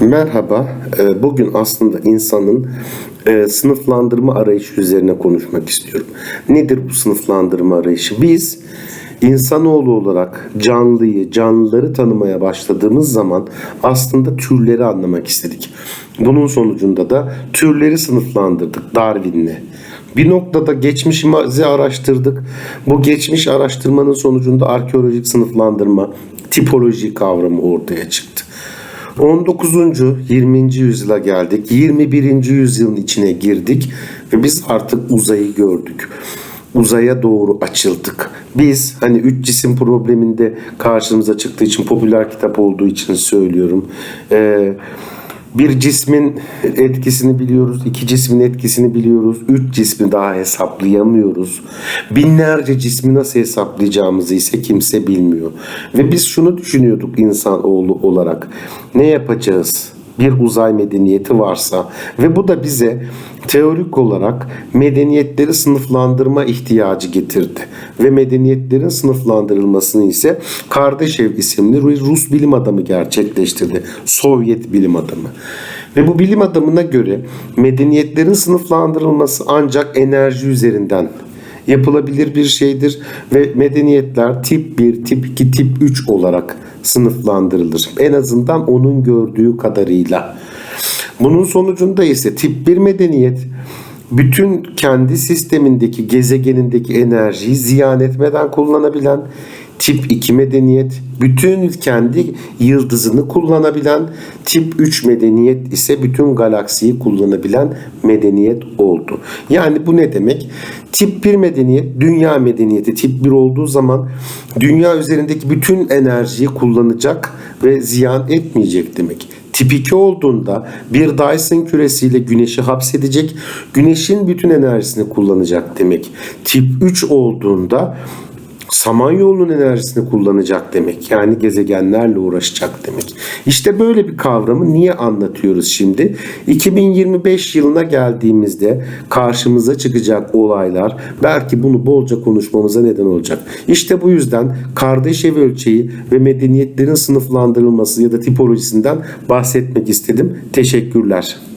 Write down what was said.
Merhaba. Ee, Bugün aslında insanın e, sınıflandırma arayışı üzerine konuşmak istiyorum. Nedir bu sınıflandırma arayışı? Biz insanoğlu olarak canlıyı, canlıları tanımaya başladığımız zaman aslında türleri anlamak istedik. Bunun sonucunda da türleri sınıflandırdık Darwin'le. Bir noktada geçmişimizi araştırdık. Bu geçmiş araştırmanın sonucunda arkeolojik sınıflandırma, tipoloji kavramı ortaya çıktı. 19. 20. yüzyıla geldik. 21. yüzyılın içine girdik ve biz artık uzayı gördük. Uzaya doğru açıldık. Biz hani üç cisim probleminde karşımıza çıktığı için popüler kitap olduğu için söylüyorum. Ee, bir cismin etkisini biliyoruz, iki cismin etkisini biliyoruz, üç cismi daha hesaplayamıyoruz. Binlerce cismi nasıl hesaplayacağımızı ise kimse bilmiyor. Ve biz şunu düşünüyorduk insanoğlu olarak. Ne yapacağız? Bir uzay medeniyeti varsa ve bu da bize teorik olarak medeniyetleri sınıflandırma ihtiyacı getirdi. Ve medeniyetlerin sınıflandırılmasını ise Kardashev isimli Rus bilim adamı gerçekleştirdi. Sovyet bilim adamı. Ve bu bilim adamına göre medeniyetlerin sınıflandırılması ancak enerji üzerinden yapılabilir bir şeydir ve medeniyetler tip 1, tip 2, tip 3 olarak sınıflandırılır. En azından onun gördüğü kadarıyla. Bunun sonucunda ise tip 1 medeniyet bütün kendi sistemindeki gezegenindeki enerjiyi ziyan etmeden kullanabilen tip 2 medeniyet bütün kendi yıldızını kullanabilen tip 3 medeniyet ise bütün galaksiyi kullanabilen medeniyet oldu. Yani bu ne demek? Tip 1 medeniyet dünya medeniyeti tip 1 olduğu zaman dünya üzerindeki bütün enerjiyi kullanacak ve ziyan etmeyecek demek. Tip 2 olduğunda bir Dyson küresiyle güneşi hapsedecek, güneşin bütün enerjisini kullanacak demek. Tip 3 olduğunda Samanyolu'nun enerjisini kullanacak demek. Yani gezegenlerle uğraşacak demek. İşte böyle bir kavramı niye anlatıyoruz şimdi? 2025 yılına geldiğimizde karşımıza çıkacak olaylar belki bunu bolca konuşmamıza neden olacak. İşte bu yüzden Kardashev ölçeği ve medeniyetlerin sınıflandırılması ya da tipolojisinden bahsetmek istedim. Teşekkürler.